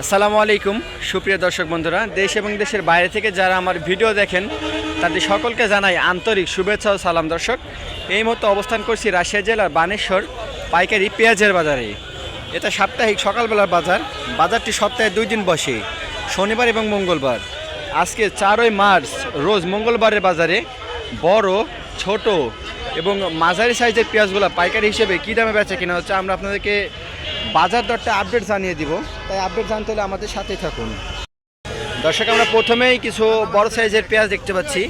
আসসালামু আলাইকুম, সুপ্রিয় দর্শক বন্ধুরা। দেশ এবং দেশের বাইরে থেকে যারা আমার ভিডিও দেখেন, তাদের সকলকে জানাই আন্তরিক শুভেচ্ছা ও সালাম দর্শক। এই মুহূর্তে অবস্থান করছি রাশিয়া জেলার বানেশ্বর পাইকারি পেঁয়াজের বাজারে। এটা সাপ্তাহিক সকালবেলার বাজার, বাজারটি সপ্তাহে দুই দিন বসে, শনিবার এবং মঙ্গলবার। আজকে চারই মার্চ, রোজ মঙ্গলবারের বাজারে বড়, ছোট এবং মাঝারি সাইজের পেঁয়াজগুলো পাইকারি হিসেবে কী দামে বেচা কিনা হচ্ছে আমরা আপনাদেরকে বাজার দরটা আপডেট জানিয়ে দিব। তাই আপডেট জানতে হলে আমাদের সাথেই থাকুন। দর্শক আমরা প্রথমেই কিছু বড় সাইজের পেঁয়াজ দেখতে পাচ্ছি।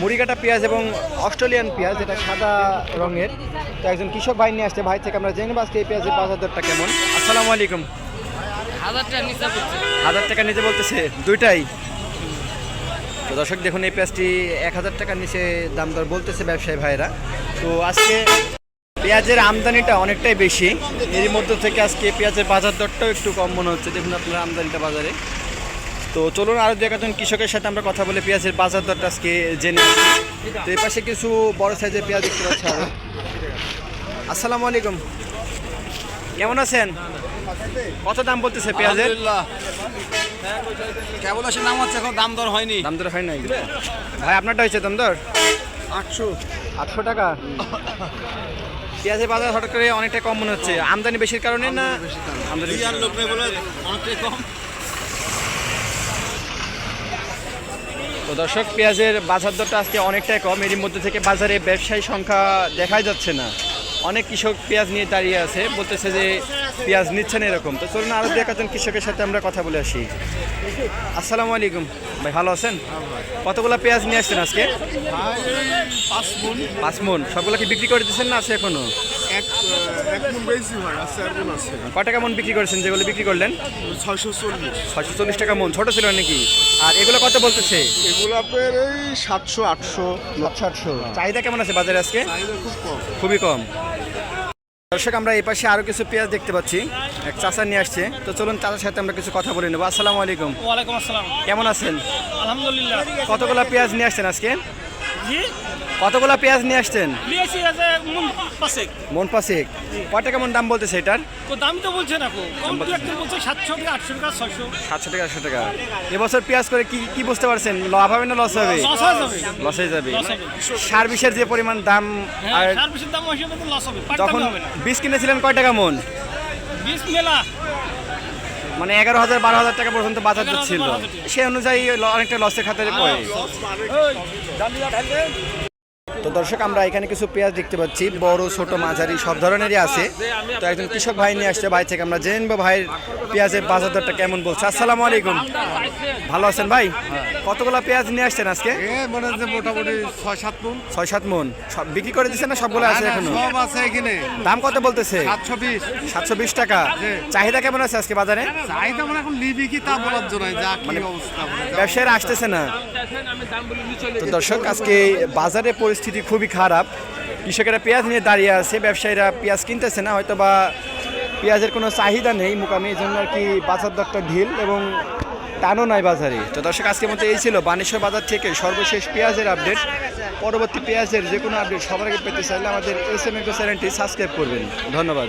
মুড়িকাটা পেঁয়াজ এবং অস্ট্রেলিয়ান পেঁয়াজ এটা সাদা রঙের। তো একজন কৃষক ভাই নিয়ে আসছে। ভাই থেকে আমরা জেনে আজকে এই পেঁয়াজের বাজার দরটা কেমন। আসসালামু আলাইকুম। হাজার টাকা নিচে হাজার টাকা নিচে বলতেছে দুইটাই। তো দর্শক দেখুন এই পেঁয়াজটি এক হাজার টাকার নিচে দাম দর বলতেছে ব্যবসায়ী ভাইরা তো আজকে পেঁয়াজের আমদানিটা অনেকটাই বেশি। এর মধ্যে থেকে আজকে পেঁয়াজের বাজার দরটাও একটু কম মনে হচ্ছে। দেখুন আপনার আমদানিটা বাজারে। তো চলুন আরও দু একজন কৃষকের সাথে আমরা কথা বলে পেঁয়াজের বাজার দরটা আজকে জেনে। তো এই পাশে কিছু বড় সাইজের পেঁয়াজ দেখতে পাচ্ছি আরও আসসালামু আলাইকুম। কেমন আছেন? কত দাম বলতেছে পেঁয়াজের? কেবল আসে নাম হচ্ছে এখন দাম দর হয়নি। দাম দর হয় নাই ভাই আপনারটা হয়েছে দাম দর? আটশো। আটশো টাকা? পেঁয়াজের বাজার হঠাৎ করে অনেকটা কম মনে হচ্ছে। আমদানি বেশির কারণে না? আমদানি আর লোক নেই বলে অনেকটাই কম। তো দর্শক পেঁয়াজের বাজার দরটা আজকে অনেকটাই কম। এরই মধ্যে থেকে বাজারে ব্যবসায়ী সংখ্যা দেখাই যাচ্ছে না। অনেক কৃষক পেঁয়াজ নিয়ে দাঁড়িয়ে আছে বলতেছে যে পেঁয়াজ নিচ্ছেন এরকম। তো চলুন আরও দু একজন কৃষকের সাথে আমরা কথা বলে আসি। আসসালামু আলাইকুম। ভাই ভালো আছেন? কতগুলো পেঁয়াজ নিয়ে আসছেন আজকে? পাঁচ মন। পাঁচ মন। সবগুলো কি বিক্রি করে দিচ্ছেন না আছে এখনও? এক এক মন বেশি হয় আর চার মন আছে। কয় টাকা মন বিক্রি করেছেন যেগুলো বিক্রি করলেন? ছয়শো চল্লিশ। ছয়শো চল্লিশ টাকা মন ছোট ছিল নাকি? আর এগুলো কত বলতেছে? এগুলো আপনার এই সাতশো আটশো আচ্ছা আটশো। চাহিদা কেমন আছে বাজারে আজকে? চাহিদা খুব কম। খুবই কম। দর্শক আমরা এই পাশে আরও কিছু পেঁয়াজ দেখতে পাচ্ছি। এক চাচা নিয়ে আসছে। তো চলুন চাচার সাথে আমরা কিছু কথা বলে নেব। আসসালামু আলাইকুম। ওয়ালাইকুম আসসালাম। কেমন আছেন? আলহামদুলিল্লাহ। কতগুলা পেঁয়াজ নিয়ে আসছেন আজকে? জি? কতগুলা পেঁয়াজ নিয়ে আসছেন? লিয়েছি আছে মন পাশে মন পাশেক কয় টাকা মন দাম বলতেছে এটার? তো দাম তো বলছে না কো। কম দু একটা বলছে সাতশো থেকে আটশো টাকা ছয়শো। সাতশো টাকা আটশো টাকা। এবছর পেঁয়াজ করে কি কি বুঝতে পারছেন? লাভ হবে না লস হবে? লস হয়ে যাবে। লস হয়ে যাবে। সার বিষের যে পরিমাণ দাম হ্যাঁ আর সার বেশির দাম হিসেবে তো লস হবে যখন পাট্টা হবে না। বীজ কিনেছিলেন কয় টাকা মন? বিশ মেলা। মানে এগারো হাজার বারো হাজার টাকা পর্যন্ত বাজার দর 11,000 ছিল। 12,000 অনুযায়ী অনেকটা লসের খাতারে পড়ে। তো দর্শক আমরা এখানে কিছু পেঁয়াজ দেখতে পাচ্ছি। বড় ছোট মাঝারি সব ধরনেরই আছে। তো একজন কৃষক ভাই নিয়ে আসছে। ভাই থেকে আমরা জেনে নেব ভাইয়ের পেঁয়াজের বাজার দরটা কেমন বলছে। আসসালামু আলাইকুম। ভালো আছেন ভাই? কতগুলো পেঁয়াজ নিয়ে আসছেন আজকে? মনে হচ্ছে মোটামুটি ছয় সাত মন। ছয় সাত মন। সব বিক্রি করে দিচ্ছেন না সবগুলো আছে এখনও? সব আছে এখানে। দাম কত বলতেছে? সাতশো বিশ। সাতশো বিশ টাকা। চাহিদা কেমন আছে আজকে বাজারে? চাহিদা মানে এখন নিবি কি তা বলার জন্য যা মানে ব্যবসায়ীরা আসতেছে না। তো দর্শক আজকে বাজারের পরিস্থিতি খুবই খারাপ। কৃষকেরা পেঁয়াজ নিয়ে দাঁড়িয়ে আছে, ব্যবসায়ীরা পেঁয়াজ কিনতেছে না হয়তো বা পেঁয়াজের কোনো চাহিদা নেই মোকামে, এই জন্য আর কি বাজার দরটা ঢিল এবং টানও নয় বাজারে। তো দর্শক, আজকের মতো এই ছিল বানেশ্বর বাজার থেকে সর্বশেষ পেঁয়াজের আপডেট। পরবর্তী পেঁয়াজের যে কোনো আপডেট সবার আগে পেতে চাইলে আমাদের এস এম চ্যানেলটি সাবস্ক্রাইব করবেন। ধন্যবাদ।